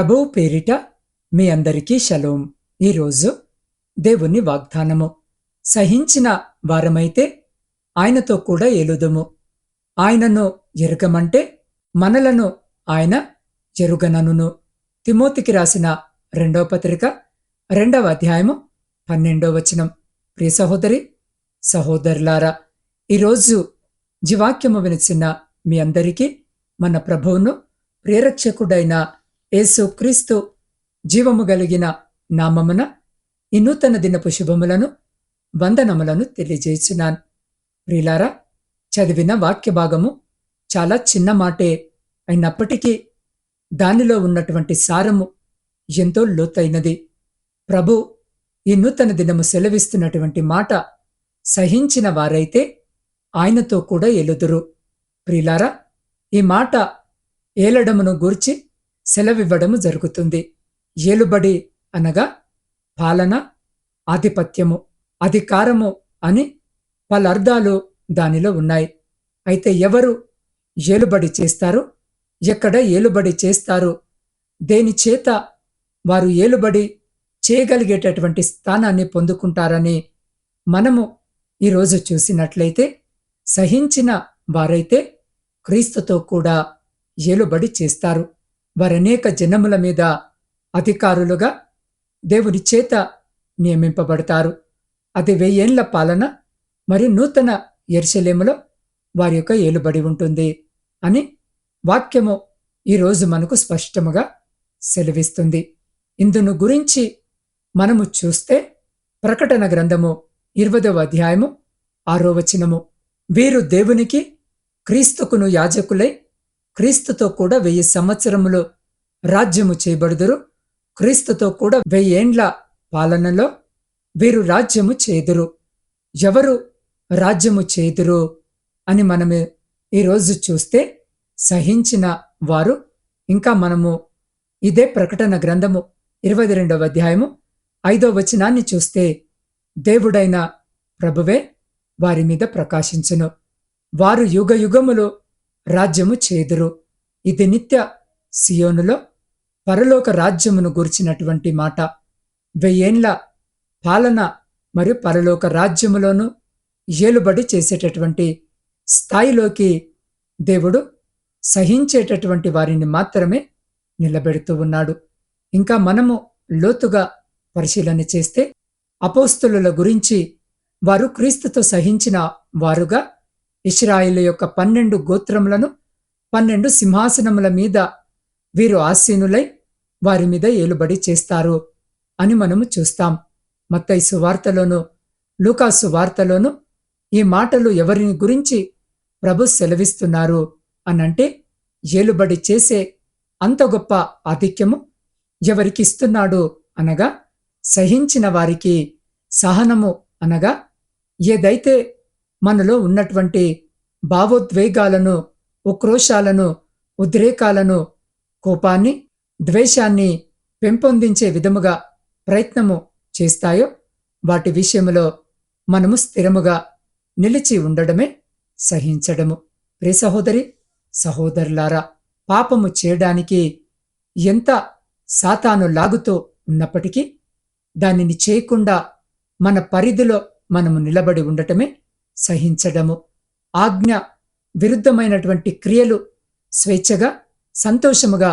ప్రభువు పేరిట మీ అందరికీ షలోం ఈరోజు దేవుని వాగ్దానము. సహించిన వారమైతే ఆయనతో కూడా ఎలుదుము ఆయనను ఎరగమంటే మనలను ఆయన ఎరుగననును. తిమోతికి రాసిన రెండవ పత్రిక రెండవ అధ్యాయము పన్నెండవ వచనం. ప్రియ సహోదరి సహోదరులారా ఈరోజు జీవాక్యము వినిచిన మీ అందరికీ మన ప్రభువును ప్రేరక్షకుడైన యేసు క్రీస్తు జీవము కలిగిన నామమున ఈ నూతన దినపు శుభములను వందనములను తెలియజేస్తున్నాను. ప్రిలారా చదివిన వాక్య భాగము చాలా చిన్న మాటే అయినప్పటికీ దానిలో ఉన్నటువంటి సారము ఎంతో లోతైనది. ప్రభు ఈ నూతన దినము సెలవిస్తున్నటువంటి మాట సహించిన వారైతే ఆయనతో కూడా ఎలుదురు. ప్రిలారా ఈ మాట ఏలడమును గూర్చి సెలవివ్వడము జరుగుతుంది. ఏలుబడి అనగా పాలన ఆధిపత్యము అధికారము అని పలు అర్థాలు దానిలో ఉన్నాయి. అయితే ఎవరు ఏలుబడి చేస్తారు? ఎక్కడ ఏలుబడి చేస్తారు? దేని చేత వారు ఏలుబడి చేయగలిగేటటువంటి స్థానాన్ని పొందుకుంటారని మనము ఈరోజు చూసినట్లయితే సహించిన వారైతే క్రీస్తుతో కూడా ఏలుబడి చేస్తారు. వారనేక జనముల మీద అధికారులుగా దేవుని చేత నియమింపబడతారు. అది వెయ్యేండ్ల పాలన మరి నూతన ఎర్షలేములో వారి యొక్క ఏలుబడి ఉంటుంది అని వాక్యము ఈరోజు మనకు స్పష్టముగా సెలవిస్తుంది. ఇందును గురించి మనము చూస్తే ప్రకటన గ్రంథము ఇరవదవ అధ్యాయము ఆరో వచనము. వీరు దేవునికి క్రీస్తుకును యాజకులై క్రీస్తుతో కూడా వెయ్యి సంవత్సరములు రాజ్యము చేయబడుదురు. క్రీస్తుతో కూడా వెయ్యేండ్ల పాలనలో వీరు రాజ్యము చేదురు. ఎవరు రాజ్యము చేదురు అని మనము ఈరోజు చూస్తే సహించిన వారు ఇంకా మనము ఇదే ప్రకటన గ్రంథము ఇరవై రెండవ అధ్యాయము ఐదో వచనాన్ని చూస్తే దేవుడైన ప్రభువే వారి మీద ప్రకాశించును. వారు యుగ యుగములు రాజ్యము చేదురు. ఇది నిత్య సియోనులో పరలోక రాజ్యమును గురిచినటువంటి మాట. వెయ్యేండ్ల పాలన మరియు పరలోక రాజ్యములోను ఏలుబడి చేసేటటువంటి స్థాయిలోకి దేవుడు సహించేటటువంటి వారిని మాత్రమే నిలబెడుతూ ఉన్నాడు. ఇంకా మనము లోతుగా పరిశీలన చేస్తే అపోస్తుల గురించి వారు క్రీస్తుతో సహించిన వారుగా ఇస్రాయిల్ యొక్క పన్నెండు గోత్రములను పన్నెండు సింహాసనముల మీద వీరు ఆసీనులై వారి మీద ఏలుబడి చేస్తారు అని మనము చూస్తాం. మత్తైసు వార్తలోను లూకాసు వార్తలోను ఈ మాటలు ఎవరిని గురించి ప్రభు సెలవిస్తున్నారు అనంటే ఏలుబడి చేసే అంత గొప్ప ఆధిక్యము ఎవరికిస్తున్నాడు అనగా సహించిన వారికి సహనము అనగా ఏదైతే మనలో ఉన్నటువంటి భావోద్వేగాలను ఉక్రోషాలను ఉద్రేకాలను కోపాన్ని ద్వేషాన్ని పెంపొందించే విధముగా ప్రయత్నము చేస్తాయో వాటి విషయంలో మనము స్థిరముగా నిలిచి ఉండడమే సహించడము. ప్రే సహోదరి సహోదరులారా పాపము చేయడానికి ఎంత సాతాను లాగుతూ ఉన్నప్పటికీ దానిని చేయకుండా మన పరిధిలో మనము నిలబడి ఉండటమే సహించడము. ఆజ్ఞ విరుద్ధమైనటువంటి క్రియలు స్వేచ్ఛగా సంతోషముగా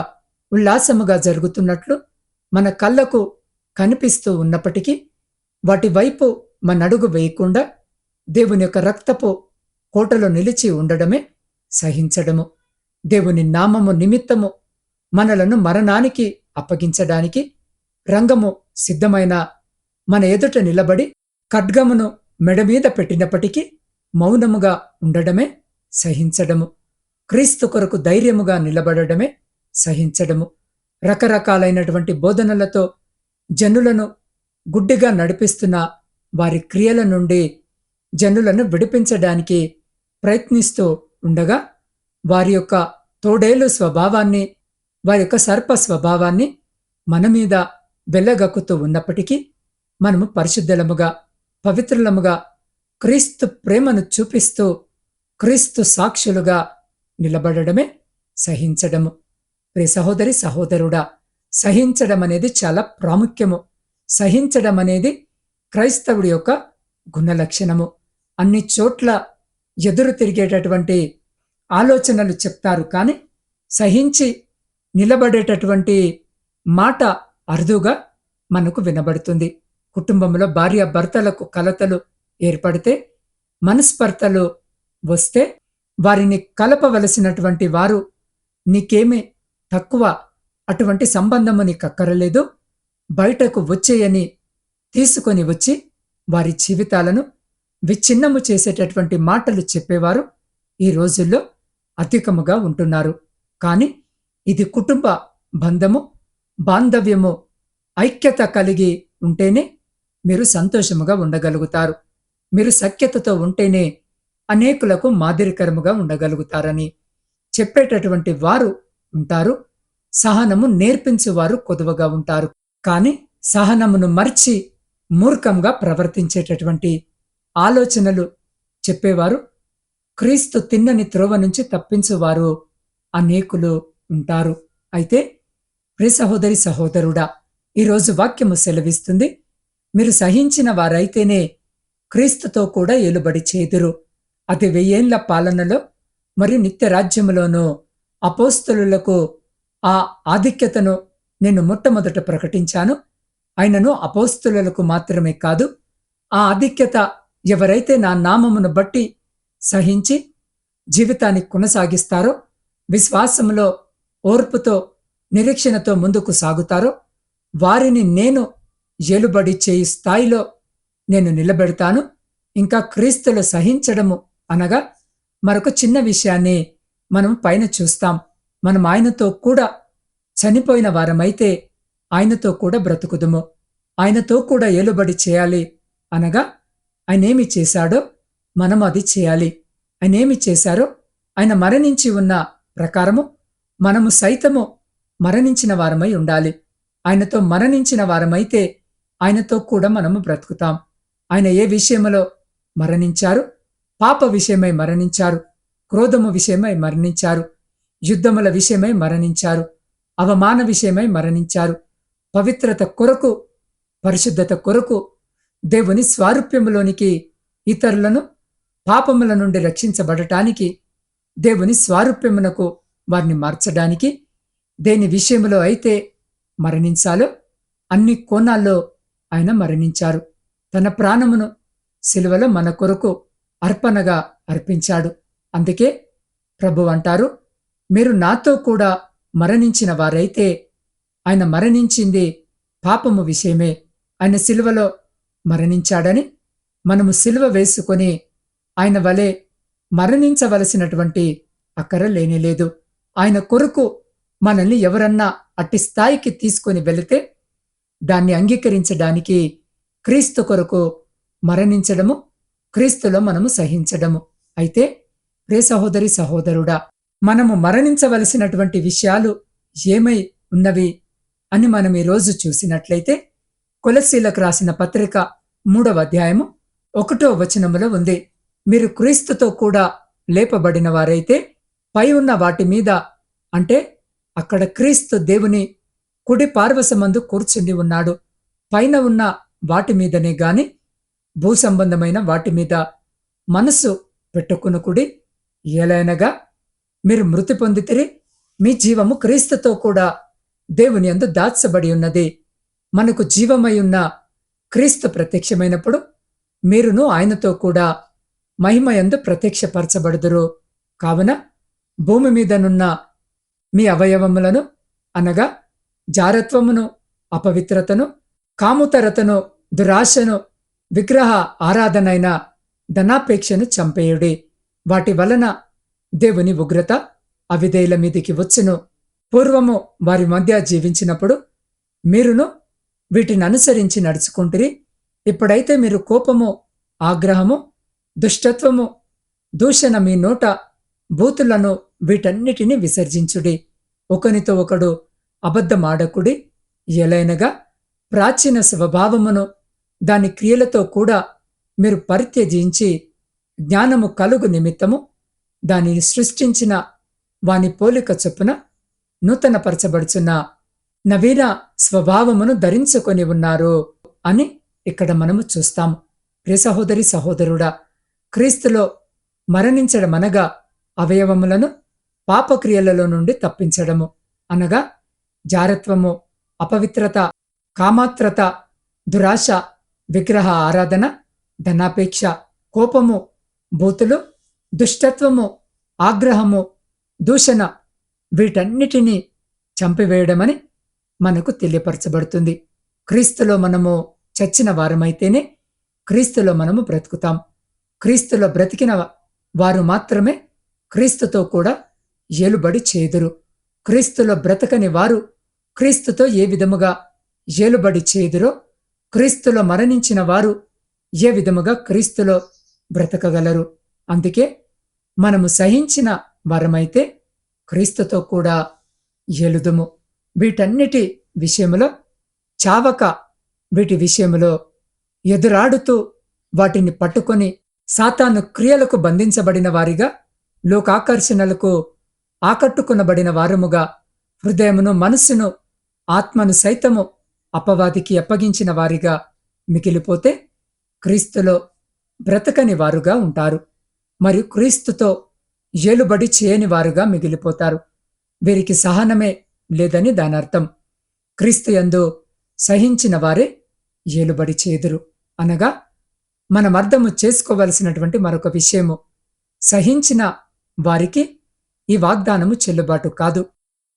ఉల్లాసముగా జరుగుతున్నట్లు మన కళ్ళకు కనిపిస్తూ ఉన్నప్పటికీ వాటి వైపు మన అడుగు వేయకుండా దేవుని యొక్క రక్తపు కోటలో నిలిచి ఉండడమే సహించడము. దేవుని నామము నిమిత్తము మనలను మరణానికి అప్పగించడానికి రంగము సిద్ధమైన మన ఎదుట నిలబడి ఖడ్గమును మెడ మీద పెట్టినప్పటికీ మౌనముగా ఉండడమే సహించడము. క్రీస్తు కొరకు ధైర్యముగా నిలబడడమే సహించడము. రకరకాలైనటువంటి బోధనలతో జనులను గుడ్డిగా నడిపిస్తున్న వారి క్రియల నుండి జనులను విడిపించడానికి ప్రయత్నిస్తూ ఉండగా వారి యొక్క తోడేలు స్వభావాన్ని వారి యొక్క సర్ప స్వభావాన్ని మన మీద వెళ్ళగక్కుతూ ఉన్నప్పటికీ మనము పరిశుద్ధలముగా పవిత్రులముగా క్రీస్తు ప్రేమను చూపిస్తూ క్రీస్తు సాక్షులుగా నిలబడడమే సహించడము. ప్రే సహోదరి సహోదరుడా సహించడం అనేది చాలా ప్రాముఖ్యము. సహించడం అనేది క్రైస్తవుడి యొక్క గుణలక్షణము. అన్ని చోట్ల ఎదురు తిరిగేటటువంటి ఆలోచనలు చెప్తారు కానీ సహించి నిలబడేటటువంటి మాట అరుదుగా మనకు వినబడుతుంది. కుటుంబంలో భార్య భర్తలకు కలతలు ఏర్పడితే మనస్పర్తలు వస్తే వారిని కలపవలసినటువంటి వారు నీకేమీ తక్కువ అటువంటి సంబంధము నీకు అక్కరలేదు బయటకు వచ్చేయని తీసుకొని వచ్చి వారి జీవితాలను విచ్ఛిన్నము చేసేటటువంటి మాటలు చెప్పేవారు ఈ రోజుల్లో అధికముగా ఉంటున్నారు. కానీ ఇది కుటుంబ బంధము బాంధవ్యము ఐక్యత కలిగి ఉంటేనే మీరు సంతోషముగా ఉండగలుగుతారు. మీరు సఖ్యతతో ఉంటేనే అనేకులకు మాదిరికరముగా ఉండగలుగుతారని చెప్పేటటువంటి వారు ఉంటారు. సహనము నేర్పించేవారు కొదువగా ఉంటారు. కానీ సహనమును మర్చి మూర్ఖంగా ప్రవర్తించేటటువంటి ఆలోచనలు చెప్పేవారు. క్రీస్తు తిన్నని త్రోవ నుంచి తప్పించువారు అనేకులు ఉంటారు. అయితే ప్రి సహోదరి సహోదరుడా ఈరోజు వాక్యము సెలవిస్తుంది. మీరు సహించిన వారైతేనే క్రీస్తుతో కూడా ఏలుబడి చేదురు. అది వెయ్యేళ్ళ పాలనలో మరియు నిత్య రాజ్యములోనూ ఆ ఆధిక్యతను నేను మొట్టమొదట ప్రకటించాను. ఆయనను అపోస్తులకు మాత్రమే కాదు ఆ ఆధిక్యత ఎవరైతే నా నామమును బట్టి సహించి జీవితాన్ని కొనసాగిస్తారో విశ్వాసంలో ఓర్పుతో నిరీక్షణతో ముందుకు సాగుతారో వారిని నేను ఏలుబడి చేయి స్థాయిలో నేను నిలబెడతాను. ఇంకా క్రీస్తులు సహించడము అనగా మరొక చిన్న విషయాన్ని మనం పైన చూస్తాం. మనం ఆయనతో కూడా చనిపోయిన వారమైతే ఆయనతో కూడా బ్రతుకుదుము. ఆయనతో కూడా ఏలుబడి చేయాలి అనగా ఆయన ఏమి చేశాడో మనం అది చేయాలి. ఆయన ఏమి చేశారో ఆయన మరణించి ఉన్న ప్రకారము మనము సైతము మరణించిన వారమై ఉండాలి. ఆయనతో మరణించిన వారమైతే ఆయనతో కూడా మనము బ్రతుకుతాం. ఆయన ఏ విషయంలో మరణించారు? పాప విషయమై మరణించారు. క్రోధము విషయమై మరణించారు. యుద్ధముల విషయమై మరణించారు. అవమాన విషయమై మరణించారు. పవిత్రత కొరకు పరిశుద్ధత కొరకు దేవుని స్వారూప్యములోనికి ఇతరులను పాపముల నుండి రక్షించబడటానికి దేవుని స్వారూప్యమునకు వారిని మార్చడానికి దేని విషయంలో అయితే మరణించాలో అన్ని కోణాల్లో ఆయన మరణించారు. తన ప్రాణమును సిలువలో మన కొరకు అర్పణగా అర్పించాడు. అందుకే ప్రభు అంటారు మీరు నాతో కూడా మరణించిన వారైతే ఆయన మరణించింది పాపము విషయమే. ఆయన సిలువలో మరణించాడని మనము సిలువ వేసుకొని ఆయన వలె మరణించవలసినటువంటి అక్కర లేనేలేదు. ఆయన కొరకు మనల్ని ఎవరన్నా అట్టి స్థాయికి తీసుకొని వెళితే దాన్ని అంగీకరించడానికి క్రీస్తు కొరకు మరణించడము క్రీస్తులో మనము సహించడము. అయితే ప్రే సహోదరి సహోదరుడా మనము మరణించవలసినటువంటి విషయాలు ఏమై ఉన్నవి అని మనం ఈరోజు చూసినట్లయితే కులశీలకు రాసిన పత్రిక మూడవ అధ్యాయము ఒకటో వచనములో ఉంది. మీరు క్రీస్తుతో కూడా లేపబడిన వారైతే పై ఉన్న వాటి మీద అంటే అక్కడ క్రీస్తు దేవుని కుడి పార్వశమందు కూర్చుండి ఉన్నాడు. పైన ఉన్న వాటి మీదనే గాని భూ సంబంధమైన వాటి మీద మనసు పెట్టుకునుకుడి ఏలైనగా మీరు మృతి పొందితిరి. మీ జీవము క్రీస్తుతో కూడా దేవుని అందు దాచబడి ఉన్నది. మనకు జీవమై ఉన్న క్రీస్తు ప్రత్యక్షమైనప్పుడు మీరును ఆయనతో కూడా మహిమయందు ప్రత్యక్షపరచబడుదురు. కావున భూమి మీదనున్న మీ అవయవములను అనగా జారత్వమును అపవిత్రతను కాముతరతను దురాశను విగ్రహ ఆరాధనైన ధనాపేక్షను చంపేయుడి. వాటి వలన దేవుని ఉగ్రత అవిధేయుల మీదికి వచ్చును. పూర్వము వారి మధ్య జీవించినప్పుడు మీరును వీటిని అనుసరించి నడుచుకుంటురి. ఇప్పుడైతే మీరు కోపము ఆగ్రహము దుష్టత్వము దూషణ మీ నోట బూతులను వీటన్నిటిని విసర్జించుడి. ఒకనితో ఒకడు అబద్ధమాడకుడి ఎలైనగా ప్రాచీన స్వభావమును దాని క్రియలతో కూడా మీరు పరిత్యజించి జ్ఞానము కలుగు నిమిత్తము దానిని సృష్టించిన వాని పోలిక చొప్పున నూతనపరచబడుచున్న నవీన స్వభావమును ధరించుకొని ఉన్నారు అని ఇక్కడ మనము చూస్తాము. ప్రియ సహోదరి సహోదరుడా క్రీస్తులో మరణించడం అనగా అవయవములను పాపక్రియలలో నుండి తప్పించడము అనగా జారత్వము అపవిత్రత కామాత్రత దురాశ విగ్రహ ఆరాధన ధనాపేక్ష కోపము బూతులు దుష్టత్వము ఆగ్రహము దూషణ వీటన్నిటినీ చంపివేయడమని మనకు తెలియపరచబడుతుంది. క్రీస్తులో మనము చచ్చిన వారమైతేనే క్రీస్తులో మనము బ్రతుకుతాం. క్రీస్తులో బ్రతికిన వారు మాత్రమే క్రీస్తుతో కూడా ఏలుబడి చేదురు. క్రీస్తులో బ్రతకని వారు క్రీస్తుతో ఏ విధముగా ఏలుబడి చేదురో క్రీస్తులో మరణించిన వారు ఏ విధముగా క్రీస్తులో బ్రతకగలరు? అందుకే మనము సహించిన వరమైతే క్రీస్తుతో కూడా ఎలుదుము వీటన్నిటి విషయములో చావక వీటి విషయములో ఎదురాడుతూ వాటిని పట్టుకొని సాతాను క్రియలకు బంధించబడిన వారిగా లోకాకర్షణలకు ఆకట్టుకునబడిన వారముగా హృదయమును మనస్సును ఆత్మను సైతము అపవాదికి అప్పగించిన వారిగా మిగిలిపోతే క్రీస్తులో బ్రతకని వారుగా ఉంటారు. మరియు క్రీస్తుతో ఏలుబడి చేయని వారుగా మిగిలిపోతారు. వీరికి సహనమే లేదని దానర్థం. క్రీస్తు యందు సహించిన వారే ఏలుబడి చేదురు. అనగా మనం అర్థము చేసుకోవలసినటువంటి మరొక విషయము. సహించిన వారికి ఈ వాగ్దానము చెల్లుబాటు కాదు.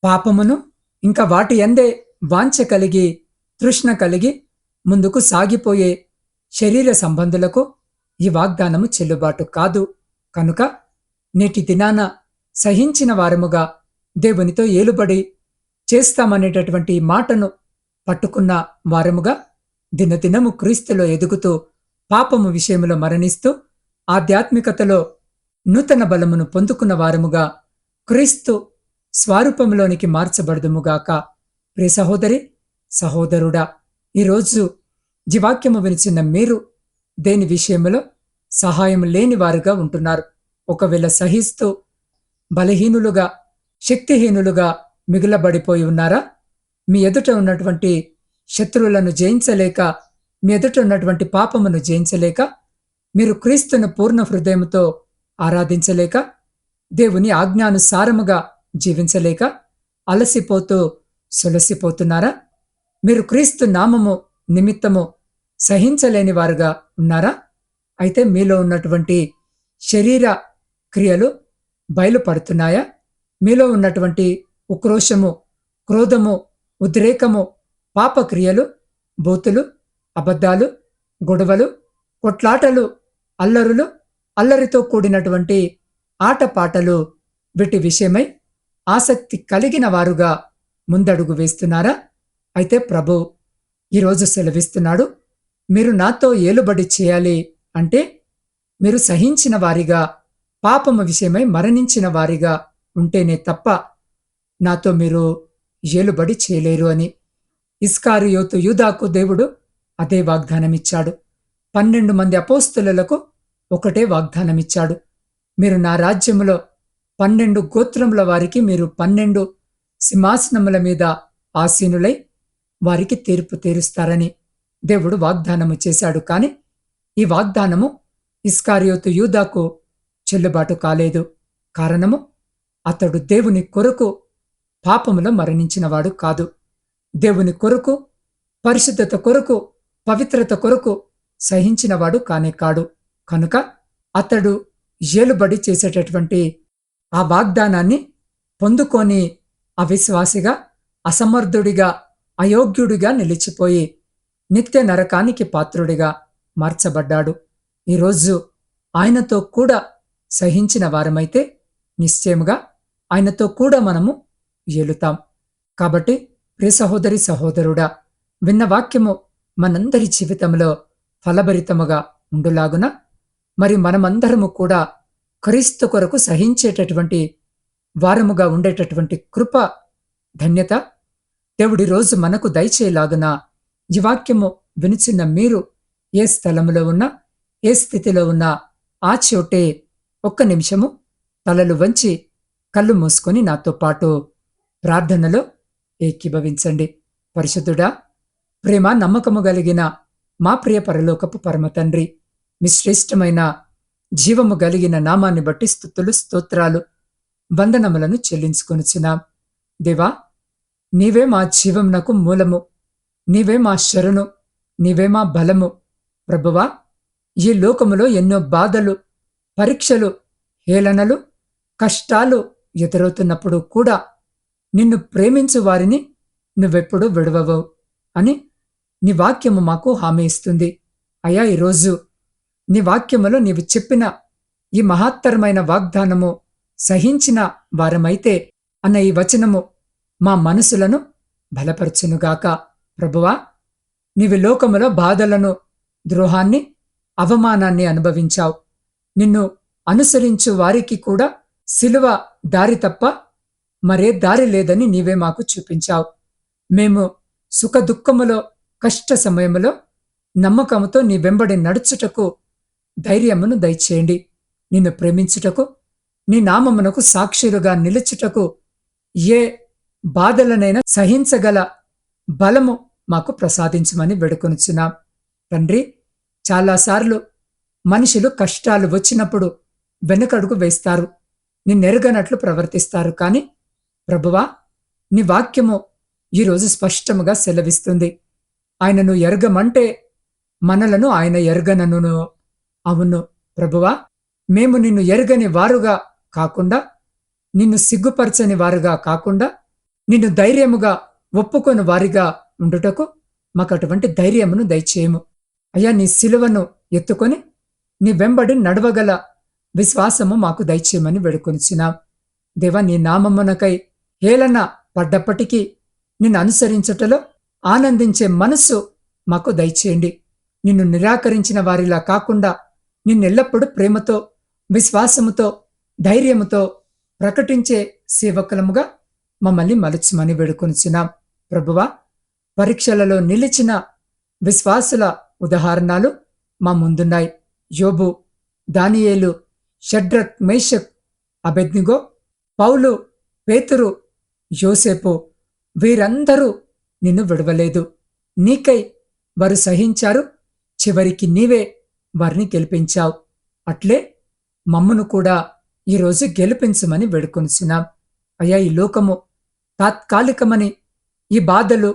పాపమును ఇంకా వాటి ఎందే వాంఛ కలిగి తృష్ణ కలిగి ముందుకు సాగిపోయే శరీర సంబంధులకు ఈ వాగ్దానము చెల్లుబాటు కాదు. కనుక నేటి దినాన సహించిన వారముగా దేవునితో ఏలుబడి చేస్తామనేటటువంటి మాటను పట్టుకున్న వారముగా దినదినము క్రీస్తులో ఎదుగుతూ పాపము విషయములో మరణిస్తూ ఆధ్యాత్మికతలో నూతన బలమును పొందుకున్న వారముగా క్రీస్తు స్వరూపంలోనికి మార్చబడదుముగాక. ప్రియ సహోదరి సహోదరుడా ఈరోజు జీవాక్యము వినిచిన మీరు దేని విషయంలో సహాయం లేని వారుగా ఉంటున్నారు. ఒకవేళ సహిస్తూ బలహీనులుగా శక్తిహీనులుగా మిగులబడిపోయి ఉన్నారా? మీ ఎదుట ఉన్నటువంటి శత్రువులను జయించలేక మీ ఎదుట ఉన్నటువంటి పాపమును జయించలేక మీరు క్రీస్తును పూర్ణ హృదయంతో ఆరాధించలేక దేవుని ఆజ్ఞానుసారముగా జీవించలేక అలసిపోతూ సులసిపోతున్నారా? మీరు క్రీస్తు నామము నిమిత్తము సహించలేని వారుగా ఉన్నారా? అయితే మీలో ఉన్నటువంటి శరీర క్రియలు బయలుపడుతున్నాయా? మీలో ఉన్నటువంటి ఉక్రోషము క్రోధము ఉద్రేకము పాపక్రియలు బూతులు అబద్ధాలు గొడవలు కొట్లాటలు అల్లరులు అల్లరితో కూడినటువంటి ఆటపాటలు వీటి విషయమై ఆసక్తి కలిగిన వారుగా ముందడుగు వేస్తున్నారా? అయితే ప్రభు ఈరోజు సెలవిస్తున్నాడు మీరు నాతో ఏలుబడి చేయాలి అంటే మీరు సహించిన వారిగా పాపము విషయమై మరణించిన వారిగా ఉంటేనే తప్ప నాతో మీరు ఏలుబడి చేయలేరు అని. ఇస్కారియోతు యూదాకు దేవుడు అదే వాగ్దానమిచ్చాడు. పన్నెండు మంది అపోస్తులకు ఒకటే వాగ్దానమిచ్చాడు. మీరు నా రాజ్యములో పన్నెండు గోత్రముల వారికి మీరు పన్నెండు సింహాసనముల మీద ఆసీనులై వారికి తీర్పు తీరుస్తారని దేవుడు వాగ్దానము చేశాడు. కాని ఈ వాగ్దానము ఇస్కారియోతు యూదాకు చెల్లుబాటు కాలేదు. కారణము అతడు దేవుని కొరకు పాపములో మరణించినవాడు కాదు. దేవుని కొరకు పరిశుద్ధత కొరకు పవిత్రత కొరకు సహించినవాడు కానే కాడు. కనుక అతడు ఏలుబడి చేసేటటువంటి ఆ వాగ్దానాన్ని పొందుకొని అవిశ్వాసిగా అసమర్థుడిగా అయోగ్యుడిగా నిలిచిపోయి నిత్య నరకానికి పాత్రుడిగా మార్చబడ్డాడు. ఈరోజు ఆయనతో కూడా సహించిన వారమైతే నిశ్చయముగా ఆయనతో కూడా మనము ఏలుతాం. కాబట్టి ప్రియ సహోదరి సహోదరుడా విన్న వాక్యము మనందరి జీవితంలో ఫలభరితముగా ఉండులాగున మరి మనమందరము కూడా క్రీస్తు కొరకు సహించేటటువంటి వారముగా ఉండేటటువంటి కృప ధన్యత దేవుడి రోజు మనకు దయచేలాగున ఈ వాక్యము వినిచిన్న మీరు ఏ స్థలములో ఉన్నా ఏ స్థితిలో ఉన్నా ఆ చోటే ఒక్క నిమిషము తలలు వంచి కళ్ళు మూసుకొని నాతో పాటు ప్రార్థనలో ఏకీభవించండి. పరిశుద్ధుడా ప్రేమ నమ్మకము కలిగిన మా ప్రియ పరలోకపు పరమ తండ్రి మీ శ్రేష్టమైన జీవము కలిగిన నామాన్ని బట్టి స్థుతులు స్తోత్రాలు వందనములను చెల్లించుకొనుచున్నాం. దేవా నీవే మా జీవమునకు మూలము నీవే మా శరణు నీవే మా బలము. ప్రభువా ఈ లోకములో ఎన్నో బాధలు పరీక్షలు హేళనలు కష్టాలు ఎదురవుతున్నప్పుడు కూడా నిన్ను ప్రేమించు వారిని నువ్వెప్పుడు విడవవు అని నీ వాక్యము మాకు హామీ ఇస్తుంది. అయా ఈరోజు నీ వాక్యములో నీవు చెప్పిన ఈ మహత్తరమైన వాగ్దానము సహించిన వారమైతే అన్న ఈ వచనము మా మనసులను బలపరచునుగాక. ప్రభువా నీవు లోకములో బాధలను ద్రోహాన్ని అవమానాన్ని అనుభవించావు. నిన్ను అనుసరించు వారికి కూడా సిలువ దారి తప్ప మరే దారి లేదని నీవే మాకు చూపించావు. మేము సుఖ దుఃఖములో కష్ట సమయములో నమ్మకముతో నీ వెంబడి నడుచుటకు ధైర్యమును దయచేయండి. నిన్ను ప్రేమించుటకు నీ నామమునకు సాక్షులుగా నిలుచుటకు ఏ బాధలనైనా సహించగల బలము మాకు ప్రసాదించమని వేడుకొనుచున్నాం. తండ్రి చాలాసార్లు మనుషులు కష్టాలు వచ్చినప్పుడు వెనుకడుగు వేస్తారు. నిన్నెరగనట్లు ప్రవర్తిస్తారు. కాని ప్రభువా నీ వాక్యము ఈరోజు స్పష్టముగా సెలవిస్తుంది. ఆయనను ఎరగమంటే మనలను ఆయన ఎరగనను అవును ప్రభువా మేము నిన్ను ఎరగని వారుగా కాకుండా నిన్ను సిగ్గుపరచని వారుగా కాకుండా నిన్ను ధైర్యముగా ఒప్పుకొని వారిగా ఉండుటకు మాకు అటువంటి ధైర్యమును దయచేయము. అయ్యా నీ సిలువను ఎత్తుకొని నీ వెంబడి నడవగల విశ్వాసము మాకు దయచేయమని వేడుకొనిచ్చినాం దేవ నీ నామమునకై హేళన పడ్డప్పటికీ నిన్ను అనుసరించుటలో ఆనందించే మనస్సు మాకు దయచేయండి. నిన్ను నిరాకరించిన వారిలా కాకుండా నిన్నెల్లప్పుడూ ప్రేమతో విశ్వాసముతో ధైర్యముతో ప్రకటించే సేవకులముగా మమ్మల్ని మలచమని వేడుకొనిచున్నాం. ప్రభువా పరీక్షలలో నిలిచిన విశ్వాసుల ఉదాహరణలు మా ముందున్నాయి. యోబు దానియేలు షడ్రక్ మేషక్ అబెద్నిగో పౌలు పేతురు యోసేపు వీరందరూ నిన్ను విడవలేదు. నీకై వారు సహించారు. చివరికి నీవే వారిని గెలిపించావు. అట్లే మమ్మను కూడా ఈరోజు గెలిపించమని వేడుకొనిచున్నాం. అయ్యా ఈ లోకము తాత్కాలికమని ఈ బాధలు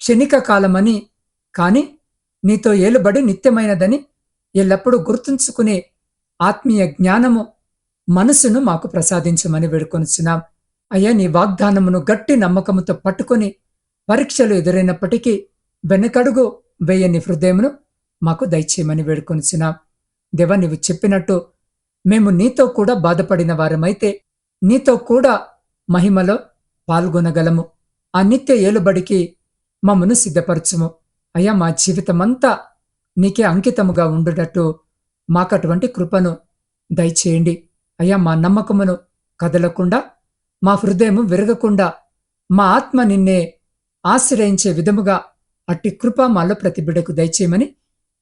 క్షణిక కాలమని కాని నీతో ఏలుబడి నిత్యమైనదని ఎల్లప్పుడూ గుర్తుంచుకునే ఆత్మీయ జ్ఞానము మనసును మాకు ప్రసాదించమని వేడుకొనిచున్నాం. అయ్యా నీ వాగ్దానమును గట్టి నమ్మకముతో పట్టుకొని పరీక్షలు ఎదురైనప్పటికీ వెనకడుగు వేయని హృదయమును మాకు దయచేయమని వేడుకొనిచున్నాం. దేవ నీవు చెప్పినట్టు మేము నీతో కూడా బాధపడిన వారమైతే నీతో కూడా మహిమలో పాల్గొనగలము. ఆ నిత్య ఏలుబడికి మమ్మను సిద్ధపరచుము. అయ్యా మా జీవితమంతా నీకే అంకితముగా ఉండుటట్టు మాకటువంటి కృపను దయచేయండి. అయ్యా మా నమ్మకమును కదలకుండా మా హృదయము విరగకుండా మా ఆత్మ నిన్నే ఆశ్రయించే విధముగా అట్టి కృప మాలో ప్రతి బిడ్డకు దయచేయమని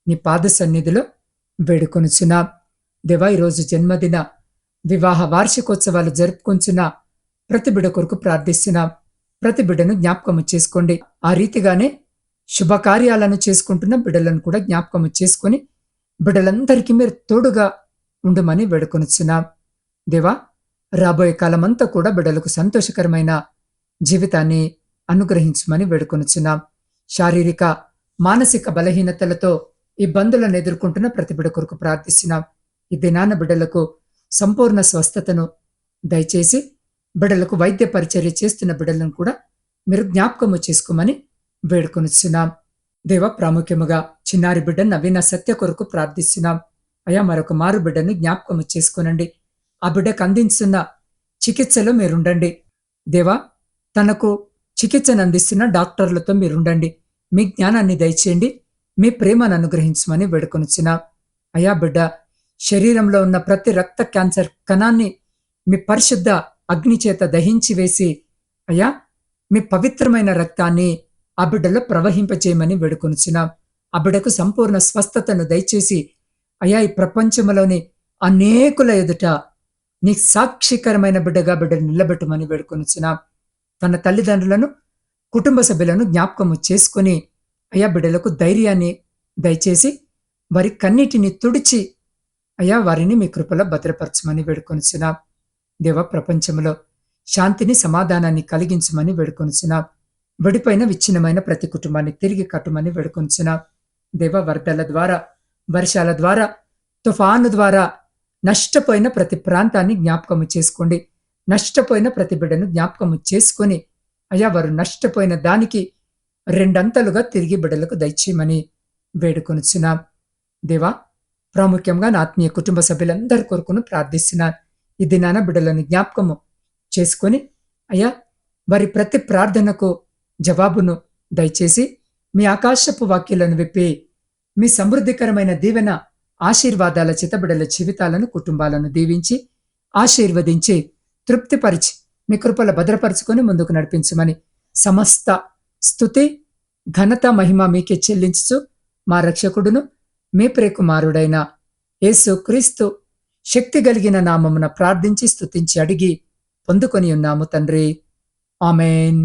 నీ పాద సన్నిధిలో వేడుకొనుచున్నాం. దేవా ఈరోజు జన్మదిన వివాహ వార్షికోత్సవాలు జరుపుకొంచున్న ప్రతి బిడ కొరకు ప్రార్థిస్తున్నాం. ప్రతి బిడ్డను జ్ఞాపకము చేసుకోండి. ఆ రీతిగానే శుభకార్యాలను చేసుకుంటున్న బిడ్డలను కూడా జ్ఞాపకము చేసుకొని బిడ్డలందరికీ మీరు తోడుగా ఉండమని వేడుకొనుచున్నాం. దేవా రాబోయే కాలమంతా కూడా బిడ్డలకు సంతోషకరమైన జీవితాన్ని అనుగ్రహించమని వేడుకొనుచున్నాం. శారీరక మానసిక బలహీనతలతో ఇబ్బందులను ఎదుర్కొంటున్న ప్రతి బిడ కొరకు ప్రార్థిస్తున్నాం. ఈ దినాన బిడ్డలకు సంపూర్ణ స్వస్థతను దయచేసి బిడ్డలకు వైద్య పరిచర్య చేస్తున్న బిడ్డలను కూడా మీరు జ్ఞాపకము చేసుకోమని వేడుకొనిస్తున్నాం దేవ ప్రాముఖ్యముగా చిన్నారి బిడ్డ నవీన సత్య కొరకు ప్రార్థిస్తున్నాం. అయా మరొక మారు బిడ్డను జ్ఞాపకము చేసుకోనండి. ఆ బిడ్డకు అందిస్తున్న చికిత్సలో మీరుండండి. దేవా తనకు చికిత్సను అందిస్తున్న డాక్టర్లతో మీరుండండి. మీ జ్ఞానాన్ని దయచేయండి. మీ ప్రేమను అనుగ్రహించమని వేడుకొనిచ్చిన అయా బిడ్డ శరీరంలో ఉన్న ప్రతి రక్త క్యాన్సర్ కణాన్ని మీ పరిశుద్ధ అగ్ని చేత దహించి వేసి అయ్యా మీ పవిత్రమైన రక్తాన్ని ఆ బిడ్డలో ప్రవహింపచేయమని వేడుకొనిచ్చిన ఆ బిడ్డకు సంపూర్ణ స్వస్థతను దయచేసి అయా ఈ ప్రపంచంలోని అనేకుల ఎదుట నీ సాక్షికరమైన బిడ్డగా బిడ్డను నిలబెట్టమని వేడుకొనిచ్చిన తన తల్లిదండ్రులను కుటుంబ సభ్యులను జ్ఞాపకము చేసుకుని అయా బిడ్డలకు ధైర్యాన్ని దయచేసి వారి కన్నిటిని తుడిచి అయా వారిని మీ కృపలో భద్రపరచమని వేడుకొనిచున్నాం. దేవ ప్రపంచంలో శాంతిని సమాధానాన్ని కలిగించమని వేడుకొనిచున్నాం. విడిపోయిన విచ్ఛిన్నమైన ప్రతి కుటుంబాన్ని తిరిగి కట్టుమని వేడుకొనిచున్నాం. దేవ వరదల ద్వారా వర్షాల ద్వారా తుఫాను ద్వారా నష్టపోయిన ప్రతి ప్రాంతాన్ని జ్ఞాపకము చేసుకోండి. నష్టపోయిన ప్రతి బిడ్డను జ్ఞాపకము చేసుకొని అయ్యా వారు నష్టపోయిన దానికి రెండంతలుగా తిరిగి బిడ్డలకు దయచేయమని వేడుకొనుచున్నాం. దేవా ప్రాముఖ్యంగా నా ఆత్మీయ కుటుంబ సభ్యులందరి కొరకును ప్రార్థిస్తున్నాను ఈ దినాన బిడ్డలను జ్ఞాపకము చేసుకొని అయ్యా వారి ప్రతి ప్రార్థనకు జవాబును దయచేసి మీ ఆకాశపు వాక్యాలను విప్పి మీ సమృద్ధికరమైన దీవెన ఆశీర్వాదాల చితబిడల జీవితాలను కుటుంబాలను దీవించి ఆశీర్వదించి తృప్తిపరిచి మీ కృపల భద్రపరుచుకొని ముందుకు నడిపించమని సమస్త స్థుతి ఘనత మహిమ మీకే చెల్లించుచు మా రక్షకుడును మీ ప్రేకుమారుడైన యేసు క్రీస్తు శక్తి కలిగిన నామమున ప్రార్థించి స్థుతించి అడిగి పొందుకొని ఉన్నాము తండ్రి. ఆమెన్.